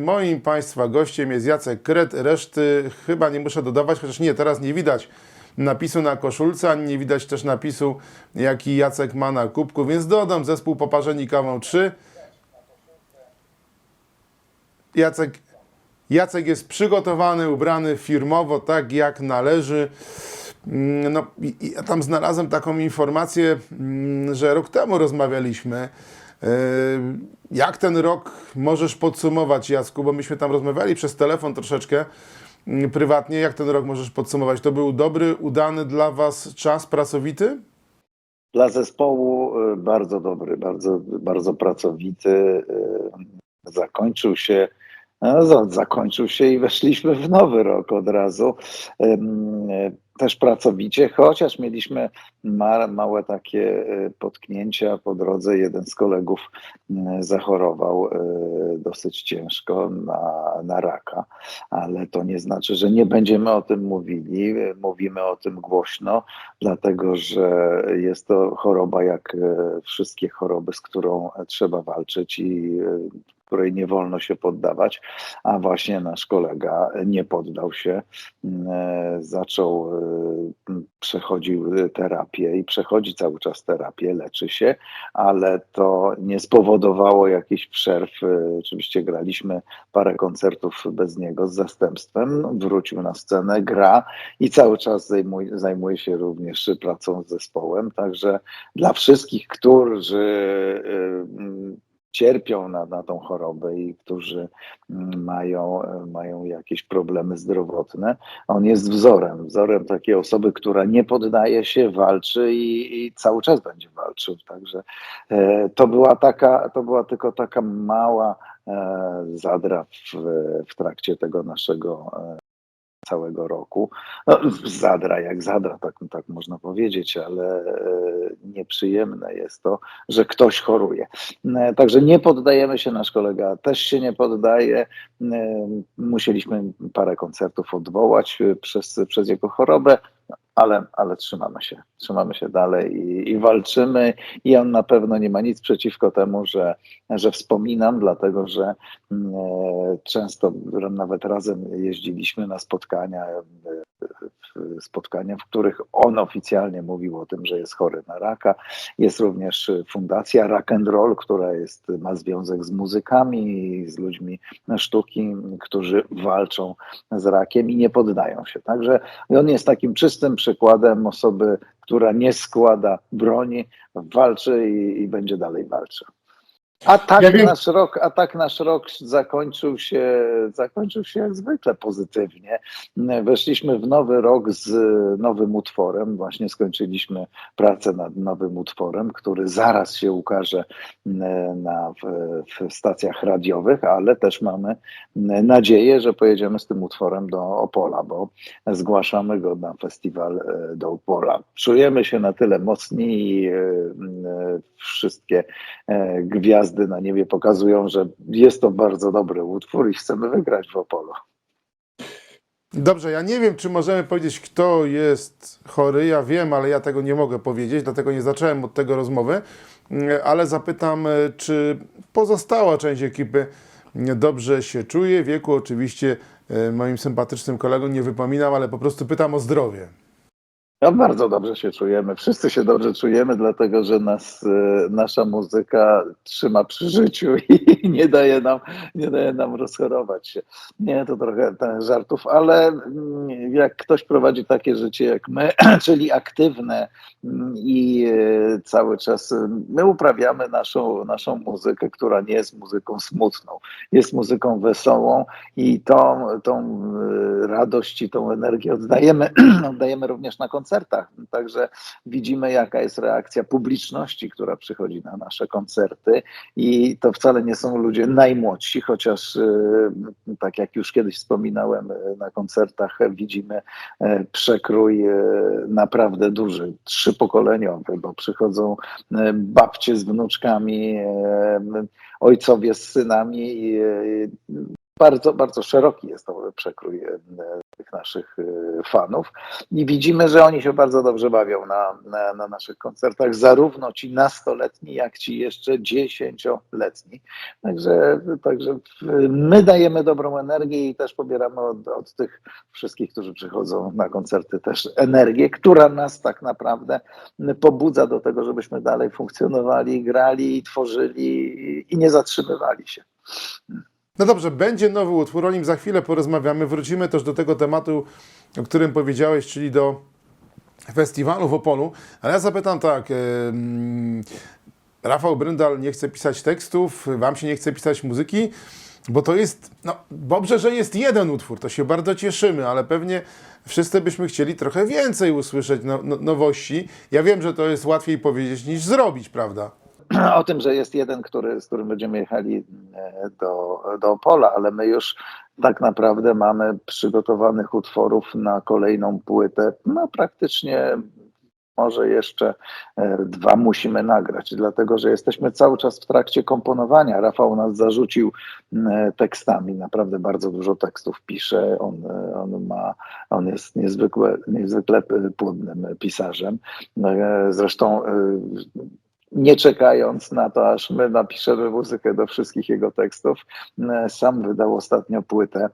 Moim Państwa gościem jest Jacek Kret. Reszty chyba nie muszę dodawać, chociaż nie, teraz nie widać napisu na koszulce, ani nie widać też napisu, jaki Jacek ma na kubku, więc dodam zespół Poparzeni Kawą 3. Jacek, Jacek jest przygotowany, ubrany firmowo, tak jak należy. Mm, No, ja tam znalazłem taką informację, mm, że rok temu rozmawialiśmy. Yy, Jak ten rok możesz podsumować, Jacku? Bo myśmy tam rozmawiali przez telefon troszeczkę mm, prywatnie. Jak ten rok możesz podsumować? To był dobry, udany dla Was czas pracowity? Dla zespołu y, bardzo dobry, bardzo, bardzo pracowity. y, Zakończył się, no, za- zakończył się i weszliśmy w nowy rok od razu. Też pracowicie, chociaż mieliśmy ma, małe takie y, potknięcia po drodze. Jeden z kolegów zachorował y, dosyć ciężko na, na raka, ale to nie znaczy, że nie będziemy o tym mówili. Mówimy o tym głośno dlatego że jest to choroba jak e, wszystkie choroby, z którą trzeba walczyć i e, której nie wolno się poddawać, a właśnie nasz kolega nie poddał się, m, e, zaczął, e, przechodził terapię i przechodzi cały czas terapię, leczy się, ale to nie spowodowało jakichś przerw. E, Oczywiście graliśmy parę koncertów bez niego z zastępstwem, wrócił na scenę, gra, i cały czas zajmuje, zajmuje się również pracą z zespołem. Także dla wszystkich, którzy mm, cierpią na, na tą chorobę i którzy mm, mają, e, mają jakieś problemy zdrowotne, on jest wzorem, wzorem takiej osoby, która nie poddaje się, walczy i, i cały czas będzie walczył. Także e, to była taka, to była tylko taka mała e, zadra w, w trakcie tego naszego całego roku. No, zadra jak zadra, tak, tak można powiedzieć, ale e, nieprzyjemne jest to, że ktoś choruje. E, Także nie poddajemy się, nasz kolega też się nie poddaje. E, Musieliśmy parę koncertów odwołać przez, przez jego chorobę. Ale, ale trzymamy się, trzymamy się dalej i, i walczymy. I on na pewno nie ma nic przeciwko temu, że, że wspominam, dlatego że mm, e, często nawet razem jeździliśmy na spotkania, e, spotkania, w których on oficjalnie mówił o tym, że jest chory na raka. Jest również fundacja Rock and Roll, która jest, ma związek z muzykami z ludźmi sztuki, którzy walczą z rakiem i nie poddają się. Także on jest takim czystym przykładem osoby, która nie składa broni, walczy i, i będzie dalej walczył. A tak, Ja nasz rok, a tak nasz rok zakończył się, zakończył się jak zwykle pozytywnie. Weszliśmy w nowy rok z nowym utworem. Właśnie skończyliśmy pracę nad nowym utworem, który zaraz się ukaże na, w, w stacjach radiowych, ale też mamy nadzieję, że pojedziemy z tym utworem do Opola, bo zgłaszamy go na festiwal e, do Opola. Czujemy się na tyle mocni i e, e, wszystkie e, gwiazdy na niebie pokazują, że jest to bardzo dobry utwór i chcemy wygrać w Opolu. Dobrze, ja nie wiem, czy możemy powiedzieć, kto jest chory. Ja wiem, ale ja tego nie mogę powiedzieć, dlatego nie zacząłem od tego rozmowy. Mm, Ale zapytam, e, czy pozostała część ekipy dobrze się czuje. Wieku oczywiście e, moim sympatycznym kolegom nie wypominam, ale po prostu pytam o zdrowie. No bardzo dobrze się czujemy. Wszyscy się dobrze czujemy, dlatego że nas, e, nasza muzyka trzyma przy życiu i nie daje nam, nie daje nam rozchorować się. Nie, to trochę żartów, ale mm, jak ktoś prowadzi takie życie jak my, czyli aktywne mm, i e, cały czas e, my uprawiamy naszą, naszą muzykę, która nie jest muzyką smutną, jest muzyką wesołą i tą, tą radość i tą energię oddajemy, oddajemy również na koncertach. Także widzimy, jaka jest reakcja publiczności, która przychodzi na nasze koncerty. I to wcale nie są ludzie najmłodsi, chociaż e, tak jak już kiedyś wspominałem, e, na koncertach widzimy e, przekrój naprawdę duży, trzypokoleniowy, bo przychodzą babcie z wnuczkami, ojcowie z synami. Bardzo, bardzo szeroki jest to przekrój tych naszych e, fanów i widzimy, że oni się bardzo dobrze bawią na, na, na naszych koncertach, zarówno ci nastoletni, jak ci jeszcze dziesięcioletni. Także, także my dajemy dobrą energię i też pobieramy od, od tych wszystkich, którzy przychodzą na koncerty też energię, która nas tak naprawdę pobudza do tego, żebyśmy dalej funkcjonowali, grali, tworzyli i nie zatrzymywali się. No dobrze, będzie nowy utwór, o nim za chwilę porozmawiamy. Wrócimy też do tego tematu, o którym powiedziałeś, czyli do festiwalu w Opolu. Ale ja zapytam tak, em, Rafał Bryndal nie chce pisać tekstów, wam się nie chce pisać muzyki, bo to jest, no dobrze, że jest jeden utwór, to się bardzo cieszymy, ale pewnie wszyscy byśmy chcieli trochę więcej usłyszeć no, no, nowości. Ja wiem, że to jest łatwiej powiedzieć niż zrobić, prawda? o tym, że jest jeden, który, z którym będziemy jechali e, do, do Opola, ale my już tak naprawdę mamy przygotowanych utworów na kolejną płytę. No praktycznie może jeszcze e, dwa musimy nagrać, dlatego że jesteśmy cały czas w trakcie komponowania. Rafał nas zarzucił tekstami, naprawdę bardzo dużo tekstów pisze. On, e, on, ma, on jest niezwykle, niezwykle płodnym pisarzem. E, Zresztą nie czekając na to, aż my napiszemy muzykę do wszystkich jego tekstów, e, sam wydał ostatnio płytę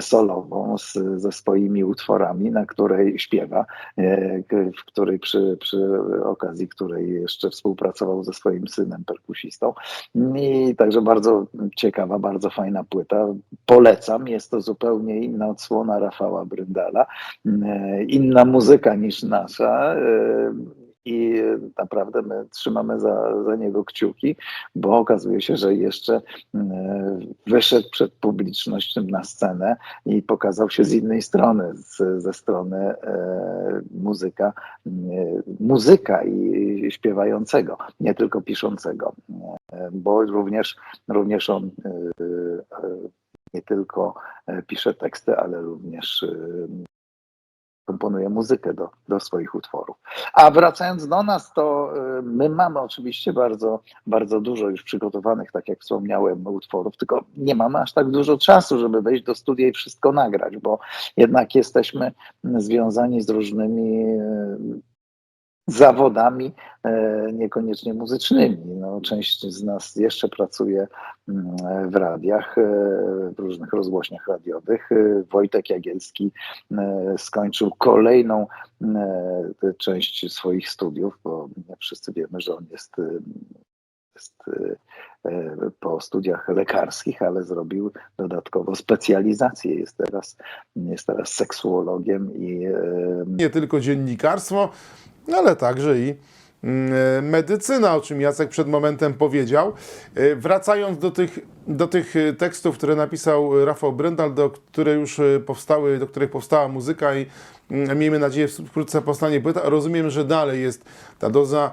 solową z, ze swoimi utworami, na której śpiewa, e, w której przy, przy okazji której jeszcze współpracował ze swoim synem perkusistą. I także bardzo ciekawa, bardzo fajna płyta. Polecam, jest to zupełnie inna odsłona Rafała Bryndala, e, inna muzyka niż nasza. I naprawdę my trzymamy za, za niego kciuki, bo okazuje się, że jeszcze e, wyszedł przed publicznością na scenę i pokazał się z innej strony, z, ze strony e, muzyka, muzyka i śpiewającego, nie tylko piszącego, e, bo również, również on e, nie tylko pisze teksty, ale również komponuje muzykę do, do swoich utworów. A wracając do nas, to y, my mamy oczywiście bardzo, bardzo dużo już przygotowanych, tak jak wspomniałem, utworów, tylko nie mamy aż tak dużo czasu, żeby wejść do studia i wszystko nagrać, bo jednak jesteśmy związani z różnymi y, zawodami, e, niekoniecznie muzycznymi. No, część z nas jeszcze pracuje mm, w radiach, e, w różnych rozgłośniach radiowych. E, Wojtek Jagielski skończył kolejną część swoich studiów, bo wszyscy wiemy, że on jest, jest po studiach lekarskich, ale zrobił dodatkowo specjalizację. Jest teraz, jest teraz seksuologiem i nie tylko dziennikarstwo, ale także i mm, medycyna, o czym Jacek przed momentem powiedział. E, Wracając do tych, do tych e, tekstów, które napisał Rafał Brendal, do które już e, powstały, do których powstała muzyka i mm, miejmy nadzieję wkrótce powstanie płyta, rozumiem, że dalej jest ta doza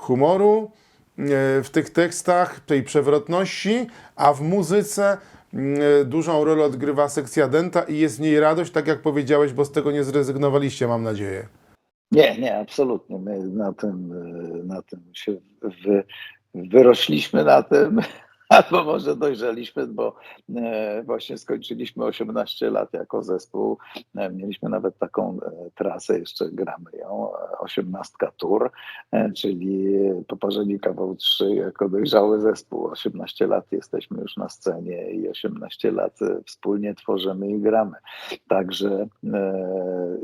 humoru e, w tych tekstach, tej przewrotności, a w muzyce mm, e, dużą rolę odgrywa sekcja denta i jest w niej radość, tak jak powiedziałeś, bo z tego nie zrezygnowaliście, mam nadzieję. Nie, nie, absolutnie. My na tym, y, na tym się wy, wyrośliśmy na tym, albo może dojrzeliśmy, bo e, właśnie skończyliśmy 18 lat jako zespół. E, Mieliśmy nawet taką e, trasę, jeszcze gramy ją, e, 18 tour, e, czyli Poparzeni Kawał 3 jako dojrzały zespół. 18 lat jesteśmy już na scenie i 18 lat e, wspólnie tworzymy i gramy. Także e,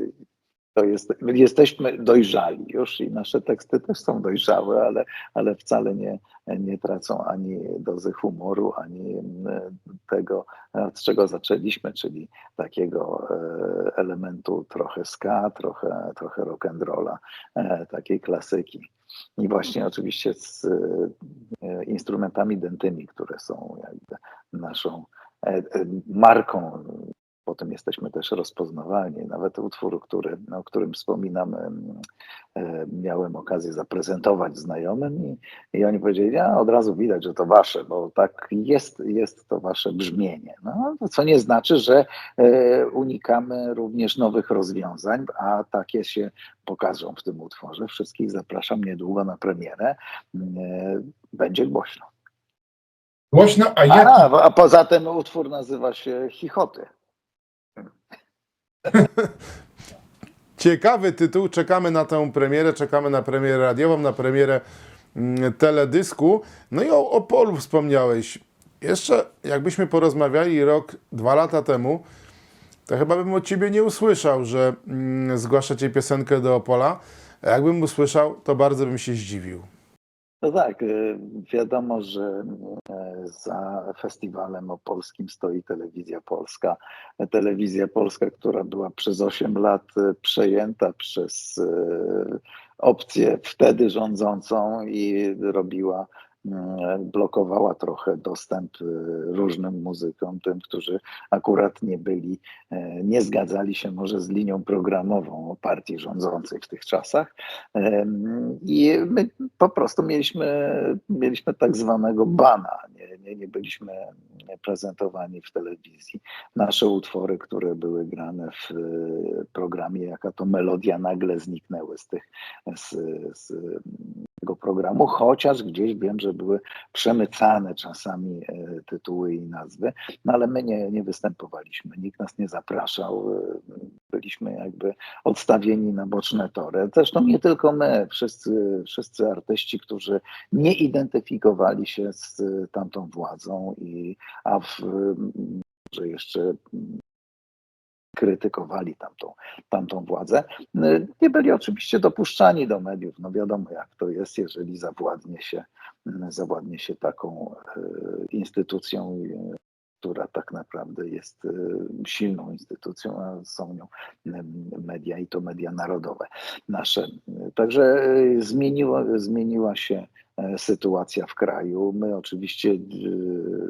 to jest, my jesteśmy dojrzali już i nasze teksty też są dojrzałe, ale, ale wcale nie, nie tracą ani dozy humoru, ani mm, tego, od czego zaczęliśmy, czyli takiego e, elementu trochę ska, trochę, trochę rock'n'rolla, e, takiej klasyki. I właśnie oczywiście z e, instrumentami dentymi, które są jakby naszą marką Potem jesteśmy też rozpoznawalni. Nawet utwór, który, o którym wspominam, em, e, miałem okazję zaprezentować znajomym i, i oni powiedzieli, a od razu widać, że to wasze, bo tak jest, jest to wasze brzmienie. No, co nie znaczy, że e, unikamy również nowych rozwiązań, a takie się pokażą w tym utworze. Wszystkich zapraszam niedługo na premierę. E, Będzie głośno. Głośno, a jak A, a poza tym utwór nazywa się Chichoty. Ciekawy tytuł, czekamy na tę premierę, czekamy na premierę radiową, na premierę mm, teledysku. No i o Opolu wspomniałeś. Jeszcze jakbyśmy porozmawiali rok, dwa lata temu, to chyba bym od Ciebie nie usłyszał, że mm, zgłaszacie piosenkę do Opola. A jakbym usłyszał, to bardzo bym się zdziwił. No tak, y, wiadomo, że y, za festiwalem opolskim stoi Telewizja Polska. Telewizja Polska, która była przez 8 lat y, przejęta przez y, opcję wtedy rządzącą i robiła, blokowała trochę dostęp y, różnym muzykom, tym, którzy akurat nie byli, y, nie zgadzali się może z linią programową partii rządzącej w tych czasach. I my po prostu mieliśmy, mieliśmy tak zwanego bana. Nie, nie, nie byliśmy prezentowani w telewizji. Nasze utwory, które były grane w e, programie, jaka to melodia, nagle zniknęły z, tych, z, z tego programu, chociaż gdzieś wiem, że były przemycane czasami e, tytuły i nazwy, no ale my nie, nie występowaliśmy, nikt nas nie zapraszał, e, byliśmy jakby odstawieni na boczne tory. Zresztą nie tylko my, wszyscy, wszyscy artyści, którzy nie identyfikowali się z tamtą władzą, i, a w, że jeszcze krytykowali tamtą, tamtą władzę, nie byli oczywiście dopuszczani do mediów. No wiadomo, jak to jest, jeżeli zawładnie się, zawładnie się taką e, instytucją, która tak naprawdę jest e, silną instytucją, a są nią media i to media narodowe nasze. Także e, zmieniło, zmieniła się e, sytuacja w kraju. My oczywiście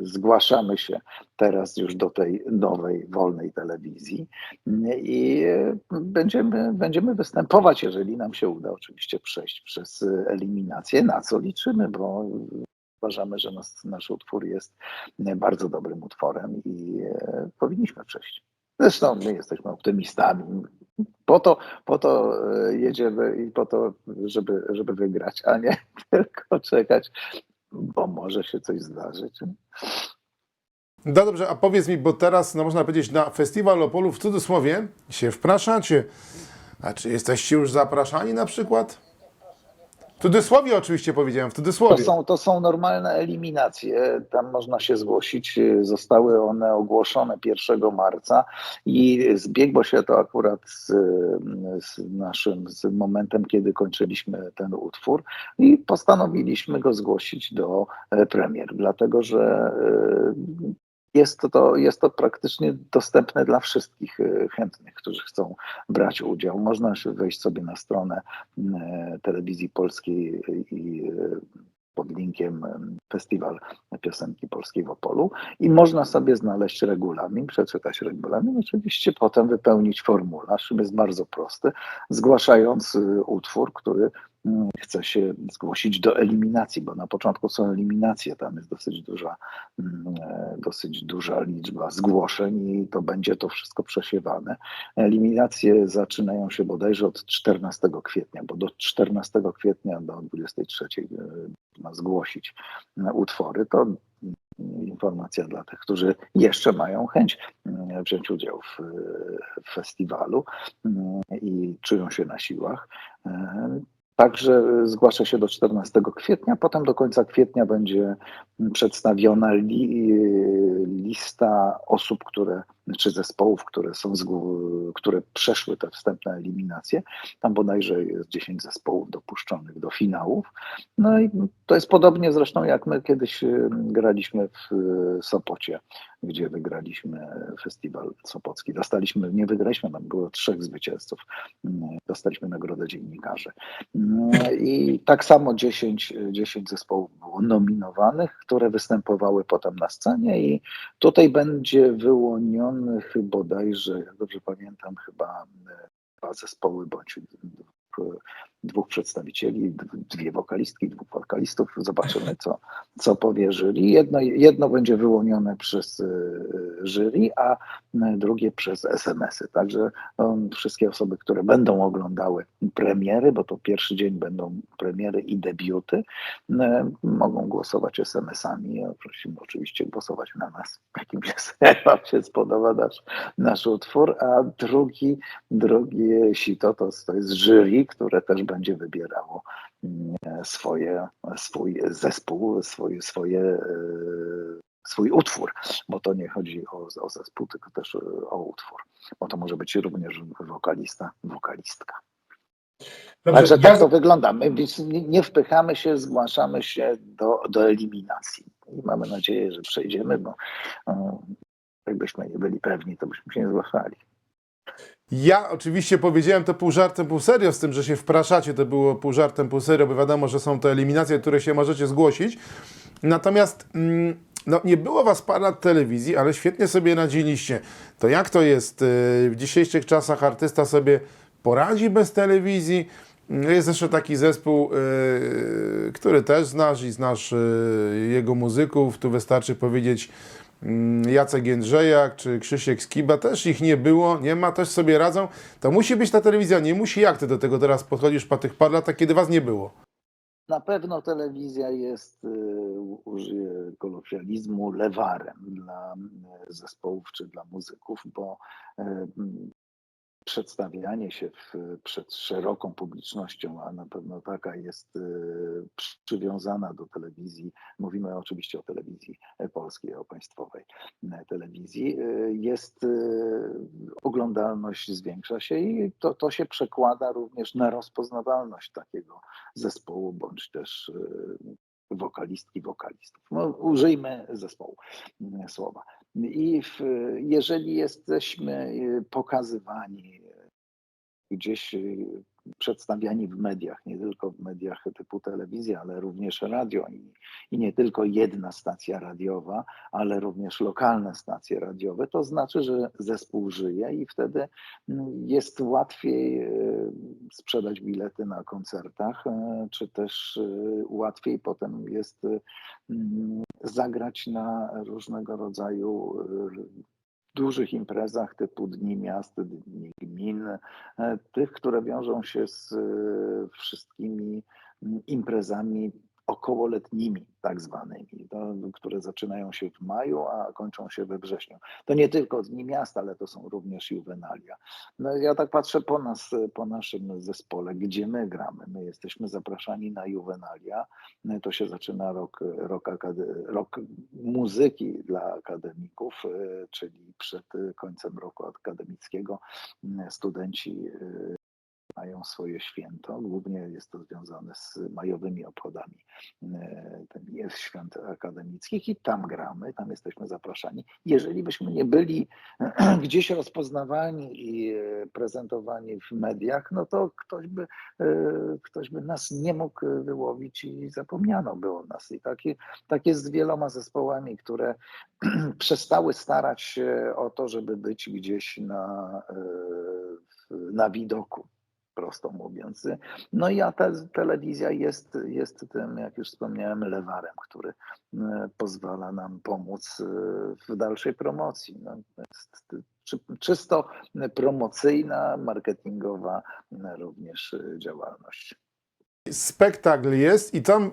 zgłaszamy się teraz już do tej nowej, wolnej telewizji i e, będziemy, będziemy występować, jeżeli nam się uda oczywiście przejść przez eliminację, na co liczymy, bo uważamy, że nas, nasz utwór jest bardzo dobrym utworem i e, powinniśmy przejść. Zresztą my jesteśmy optymistami. Po to, po to e, jedziemy i po to, żeby, żeby wygrać, a nie tylko czekać, bo może się coś zdarzyć. No dobrze, a powiedz mi, bo teraz, no można powiedzieć, na Festiwal Opolu w cudzysłowie się wpraszacie. A czy jesteście już zapraszani na przykład? W cudzysłowie oczywiście powiedziałem, w To cudzysłowie. są, to są normalne eliminacje. Tam można się zgłosić. Zostały one ogłoszone 1 marca i zbiegło się to akurat z, z naszym z momentem, kiedy kończyliśmy ten utwór i postanowiliśmy go zgłosić do e, premier, dlatego że e, jest to, jest to praktycznie dostępne dla wszystkich e, chętnych, którzy chcą brać udział. Można wejść sobie na stronę e, telewizji polskiej i e, pod linkiem Festiwal Piosenki Polskiej w Opolu i można sobie znaleźć regulamin, przeczytać regulamin, oczywiście potem wypełnić formularz, jest bardzo prosty, zgłaszając utwór, który chce się zgłosić do eliminacji, bo na początku są eliminacje, tam jest dosyć duża, mm, e, dosyć duża liczba zgłoszeń i to będzie to wszystko przesiewane. Eliminacje zaczynają się bodajże od 14 kwietnia, bo do 14 kwietnia do 23 e, można zgłosić e, utwory. To informacja dla tych, którzy jeszcze mają chęć mm, wziąć udział w, w festiwalu mm, i czują się na siłach. E, Także zgłasza się do 14 kwietnia, potem do końca kwietnia będzie przedstawiona li, lista osób, które, czy zespołów, które, są zgł- które przeszły te wstępne eliminacje. Tam bodajże jest 10 zespołów dopuszczonych do finałów. No i to jest podobnie zresztą jak my kiedyś y, graliśmy w y, Sopocie, gdzie wygraliśmy festiwal sopocki. Dostaliśmy, nie wygraliśmy, tam było trzech zwycięzców. Mm, Dostaliśmy nagrodę dziennikarzy. Mm, I tak samo 10, 10 zespołów nominowanych, które występowały potem na scenie i tutaj będzie wyłonionych bodajże, jak dobrze pamiętam, chyba e, dwa zespoły bądź dwóch przedstawicieli, dwie wokalistki, dwóch wokalistów. Zobaczymy, co, co powie jury. Jedno, jedno będzie wyłonione przez e, jury, a e, drugie przez SMS-y. Także um, wszystkie osoby, które będą oglądały premiery, bo to pierwszy dzień będą premiery i debiuty, e, mogą głosować SMS-ami. Prosimy oczywiście głosować na nas, jakim się, wam się spodoba nasz, nasz utwór, a drugi, drugi sito to, to jest jury, które też będzie wybierało mm, swoje, swój zespół, swój, swoje, e, swój utwór, bo to nie chodzi o, o zespół, tylko też e, o utwór, bo to może być również wokalista, wokalistka. Dobrze, Także ja- tak to wygląda. My więc nie nie wpychamy się, zgłaszamy się do, do eliminacji. I mamy nadzieję, że przejdziemy, bo e, jakbyśmy nie byli pewni, to byśmy się nie zgłaszali. Ja oczywiście powiedziałem to pół żartem, pół serio, z tym, że się wpraszacie, to było pół żartem, pół serio, bo wiadomo, że są to eliminacje, które się możecie zgłosić. Natomiast mm, no, nie było was para telewizji, ale świetnie sobie radziliście. To jak to jest? yy, W dzisiejszych czasach artysta sobie poradzi bez telewizji? Mm, Jest jeszcze taki zespół, yy, który też znasz i znasz yy, jego muzyków. Tu wystarczy powiedzieć Jacek Jędrzejak czy Krzysiek Skiba. Też ich nie było, nie ma, też sobie radzą. To musi być ta telewizja, nie musi. Jak ty do tego teraz podchodzisz po tych par latach, kiedy was nie było? Na pewno telewizja jest, y, użyję kolokwializmu, lewarem dla y, zespołów czy dla muzyków, bo y, przedstawianie się w, przed szeroką publicznością, a na pewno taka jest y, przywiązana do telewizji, mówimy oczywiście o telewizji polskiej, o państwowej y, telewizji, y, jest oglądalność zwiększa się i to, to się przekłada również na rozpoznawalność takiego zespołu, bądź też wokalistki, wokalistów. No, użyjmy zespołu słowa. I w, jeżeli jesteśmy y, pokazywani y, gdzieś y, przedstawiani w mediach, nie tylko w mediach typu telewizja, ale również radio i, i nie tylko jedna stacja radiowa, ale również lokalne stacje radiowe, to znaczy, że zespół żyje i wtedy mm, jest łatwiej e, sprzedać bilety na koncertach, e, czy też e, łatwiej potem jest mm, zagrać na różnego rodzaju dużych imprezach typu Dni Miast, Dni Gmin, e, tych, które wiążą się z e, wszystkimi mm, imprezami okołoletnimi, tak zwanymi, to, które zaczynają się w maju, a kończą się we wrześniu. To nie tylko Dni Miast, ale to są również juwenalia. No, ja tak patrzę po nas, po naszym zespole, gdzie my gramy. My jesteśmy zapraszani na juwenalia. To się zaczyna rok, rok, rok muzyki dla akademików, czyli przed końcem roku akademickiego studenci mają swoje święto. Głównie jest to związane z majowymi obchodami e, ten jest świąt akademickich i tam gramy, tam jesteśmy zapraszani. Jeżeli byśmy nie byli gdzieś rozpoznawani i e, prezentowani w mediach, no to ktoś by, e, ktoś by nas nie mógł wyłowić i zapomniano było nas. I takie, tak jest z wieloma zespołami, które przestały starać się o to, żeby być gdzieś na, na widoku prosto mówiąc. No i a ta telewizja jest, jest tym, jak już wspomniałem, lewarem, który e, pozwala nam pomóc e, w dalszej promocji. No, jest czy- czysto promocyjna, marketingowa e, również działalność. spektakl jest i tam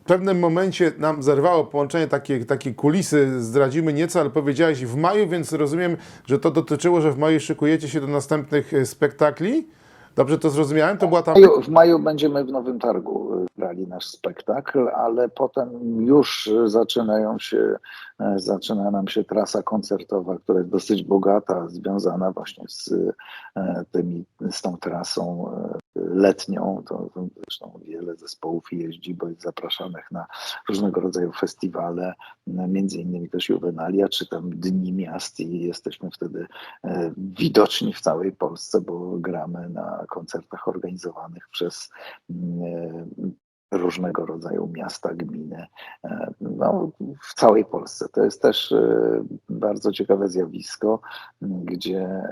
w pewnym momencie nam zerwało połączenie, takie, takie kulisy zdradzimy nieco, ale powiedziałeś w maju, więc rozumiem, że to dotyczyło, że w maju szykujecie się do następnych spektakli? Dobrze to zrozumiałem? To była W tam... maju, w maju będziemy w Nowym Targu e, grali nasz spektakl, ale potem już zaczynają się, e, zaczyna nam się trasa koncertowa, która jest dosyć bogata, związana właśnie z, e, tymi, z tą trasą letnią. To, to zresztą wiele zespołów jeździ, bo jest zapraszanych na różnego rodzaju festiwale, między innymi też Juvenalia, czy tam Dni Miast i jesteśmy wtedy e, widoczni w całej Polsce, bo gramy na koncertach organizowanych przez mm, e, różnego rodzaju miasta, gminy, e, no, w całej Polsce. To jest też bardzo ciekawe zjawisko, gdzie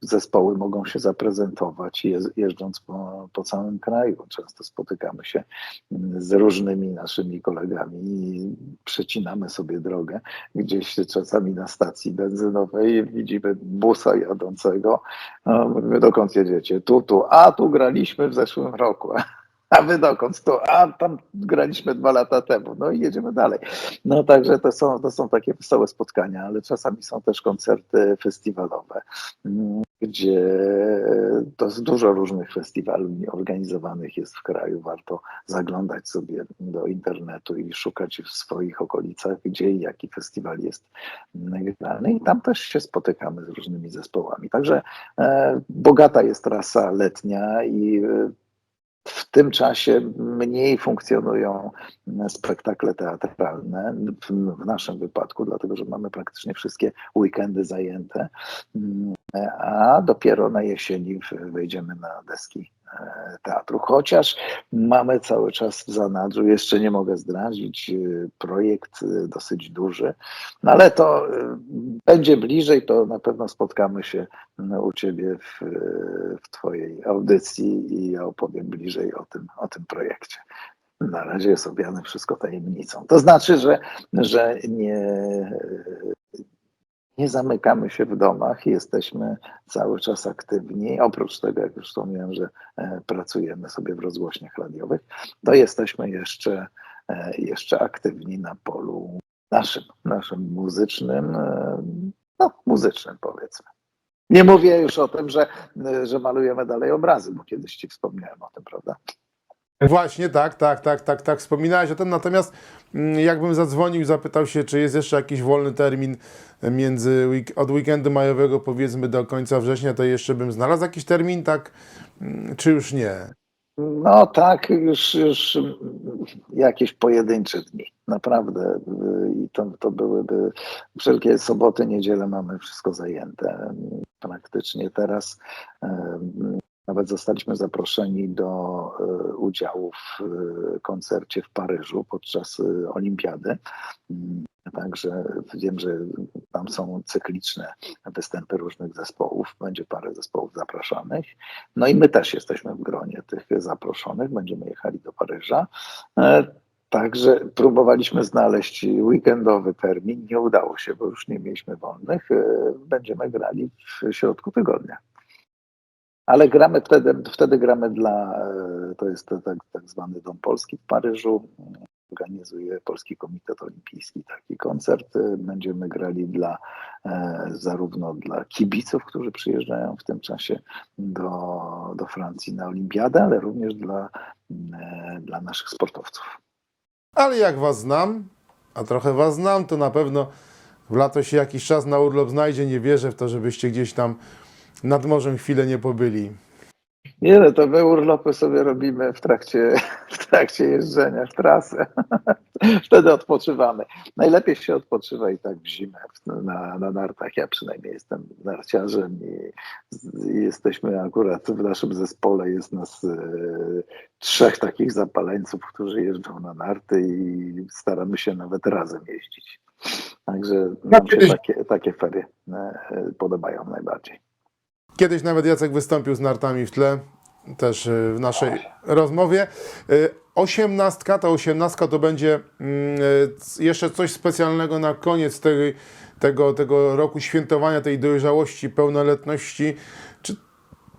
zespoły mogą się zaprezentować jeżdżąc po, po całym kraju. Często spotykamy się mm, z różnymi naszymi kolegami i przecinamy sobie drogę. Gdzieś czasami na stacji benzynowej widzimy busa jadącego. No, mówimy, dokąd jedziecie? Tu, tu. A, tu graliśmy w zeszłym roku. A wy dokąd? Tu. A, tam graliśmy dwa lata temu. No i jedziemy dalej. No także to są, to są takie wesołe spotkania, ale czasami są też koncerty festiwalowe, mm, gdzie to jest dużo różnych festiwali organizowanych jest w kraju. Warto zaglądać sobie do internetu i szukać w swoich okolicach, gdzie i jaki festiwal jest grany. I tam też się spotykamy z różnymi zespołami. Także e, bogata jest trasa letnia i e, w tym czasie mniej funkcjonują spektakle teatralne, w, naszym wypadku, dlatego że mamy praktycznie wszystkie weekendy zajęte, Mm, a dopiero na jesieni w- wejdziemy na deski teatru. Chociaż mamy cały czas w zanadrzu, jeszcze nie mogę zdradzić, e, projekt e, dosyć duży, no ale to e, będzie bliżej, to na pewno spotkamy się u Ciebie w, w Twojej audycji i ja opowiem bliżej o tym, o tym projekcie. Na razie jest objane wszystko tajemnicą. To znaczy, że, że nie, nie zamykamy się w domach, jesteśmy cały czas aktywni. Oprócz tego, jak już wspomniałem, że e, pracujemy sobie w rozgłośniach radiowych, to jesteśmy jeszcze, e, jeszcze aktywni na polu naszym, naszym muzycznym, e, no muzycznym powiedzmy. Nie mówię już o tym, że, że malujemy dalej obrazy, bo kiedyś Ci wspomniałem o tym, prawda? Właśnie, tak, tak, tak, tak, tak. Wspominałeś o tym, natomiast mm, jakbym zadzwonił i zapytał się, czy jest jeszcze jakiś wolny termin między od weekendu majowego powiedzmy do końca września, to jeszcze bym znalazł jakiś termin, tak? Mm, Czy już nie? No tak, już, już jakieś pojedyncze dni, naprawdę. I to, to byłyby wszelkie soboty, niedziele mamy wszystko zajęte. Praktycznie teraz nawet zostaliśmy zaproszeni do e, udziału w e, koncercie w Paryżu podczas e, Olimpiady. Mm, Także wiem, że tam są cykliczne występy różnych zespołów. Będzie parę zespołów zapraszanych. No i my też jesteśmy w gronie tych zaproszonych. Będziemy jechali do Paryża. Także próbowaliśmy znaleźć weekendowy termin. Nie udało się, bo już nie mieliśmy wolnych. Będziemy grali w środku tygodnia. Ale gramy wtedy, wtedy gramy dla, e, to jest to tak, tak zwany Dom Polski w Paryżu. Organizuje Polski Komitet Olimpijski taki koncert. E, Będziemy grali dla e, zarówno dla kibiców, którzy przyjeżdżają w tym czasie do, do Francji na Olimpiadę, ale również dla, dla naszych sportowców. Ale jak was znam, a trochę was znam, to na pewno w lato się jakiś czas na urlop znajdzie. Nie wierzę w to, żebyście gdzieś tam nad morzem chwilę nie pobyli. Nie no, to my urlopy sobie robimy w trakcie, w trakcie jeżdżenia w trasę. Wtedy odpoczywamy. Najlepiej się odpoczywa i tak w zimę na, na nartach. Ja przynajmniej jestem narciarzem i, i jesteśmy akurat w naszym zespole jest nas e, trzech takich zapaleńców, którzy jeżdżą na narty i staramy się nawet razem jeździć. Także nam się takie, takie ferie e, podobają najbardziej. Kiedyś nawet Jacek wystąpił z nartami w tle, też y, w naszej rozmowie. Y, Osiemnastka, ta osiemnastka to będzie mm, y, jeszcze coś specjalnego na koniec tej, tego, tego roku świętowania tej dojrzałości, pełnoletności. Czy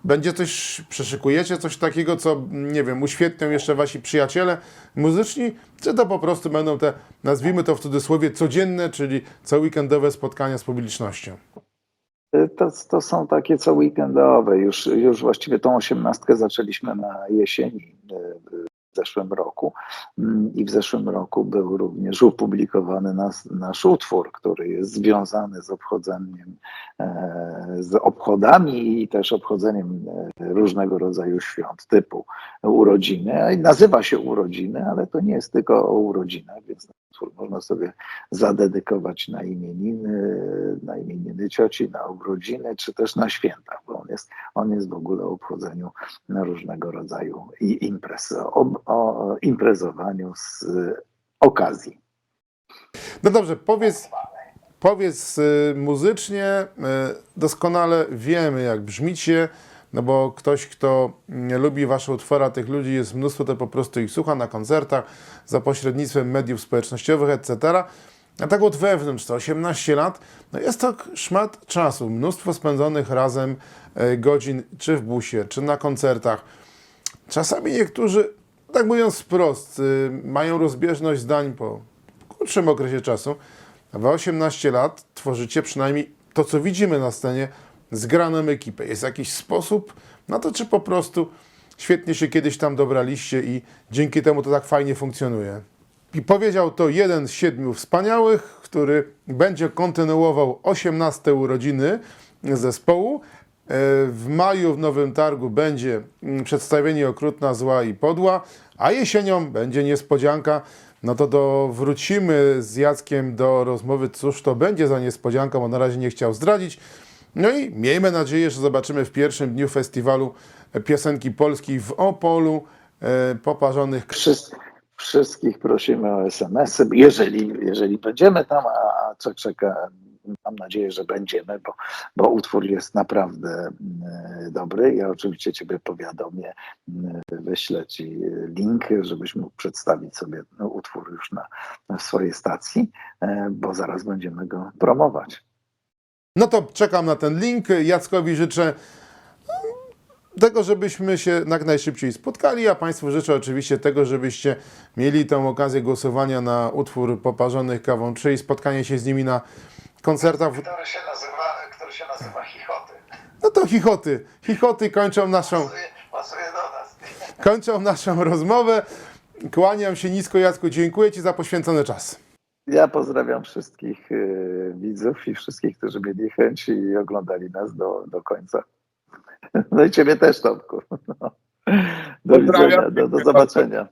będzie coś, przeszykujecie coś takiego, co, nie wiem, uświetnią jeszcze wasi przyjaciele muzyczni, czy to po prostu będą te, nazwijmy to w cudzysłowie, codzienne, czyli co weekendowe spotkania z publicznością? To, to są takie co weekendowe. Już, już właściwie tą osiemnastkę zaczęliśmy na jesieni e, w zeszłym roku. Mm, I w zeszłym roku był również opublikowany nas, nasz utwór, który jest związany z obchodzeniem, e, z obchodami i też obchodzeniem e, różnego rodzaju świąt typu urodziny. Nazywa się urodziny, ale to nie jest tylko o urodzinach, więc można sobie zadedykować na imieniny, na imieniny cioci, na urodziny, czy też na święta, bo on jest, on jest w ogóle o obchodzeniu na różnego rodzaju imprez, o, o imprezowaniu z okazji. No dobrze, powiedz, powiedz y, muzycznie, y, doskonale wiemy jak brzmicie, no bo ktoś, kto lubi wasze utwory, a tych ludzi jest mnóstwo, to po prostu ich słucha na koncertach, za pośrednictwem mediów społecznościowych, etc. A tak od wewnątrz, to 18 lat, no jest to szmat czasu, mnóstwo spędzonych razem e, godzin, czy w busie, czy na koncertach. Czasami niektórzy, tak mówiąc wprost, y, mają rozbieżność zdań po krótszym okresie czasu. A wy 18 lat tworzycie przynajmniej to, co widzimy na scenie, zgraną ekipę. Jest jakiś sposób na to, czy po prostu świetnie się kiedyś tam dobraliście i dzięki temu to tak fajnie funkcjonuje. I powiedział to jeden z siedmiu wspaniałych, który będzie kontynuował 18 urodziny zespołu. E, W maju w Nowym Targu będzie mm, przedstawienie Okrutna, Zła i Podła, a jesienią będzie niespodzianka. No to do, wrócimy z Jackiem do rozmowy, cóż to będzie za niespodzianka, bo na razie nie chciał zdradzić. No i miejmy nadzieję, że zobaczymy w pierwszym dniu festiwalu piosenki polskiej w Opolu, e, poparzonych Wszys- wszystkich prosimy o SMS-y, jeżeli, jeżeli będziemy tam, a, co czeka, mam nadzieję, że będziemy, bo, bo utwór jest naprawdę mm, dobry. Ja oczywiście Ciebie powiadomię, mm, wyślę Ci link, żebyś mógł przedstawić sobie no, utwór już na, na swojej stacji, e, bo zaraz będziemy go promować. No to czekam na ten link. Jackowi życzę mm, tego, żebyśmy się jak najszybciej spotkali, a Państwu życzę oczywiście tego, żebyście mieli tę okazję głosowania na utwór Poparzonych Kawą 3 i spotkanie się z nimi na koncertach. Który się nazywa, który się nazywa Chichoty. No to chichoty. Chichoty kończą naszą, pasuje do nas. kończą naszą rozmowę. Kłaniam się nisko, Jacku. Dziękuję Ci za poświęcony czas. Ja pozdrawiam wszystkich y, widzów i wszystkich, którzy mieli chęć i oglądali nas do, do końca. No i ciebie też, Tomku. Do Pozdrawiam. widzenia, do, do zobaczenia.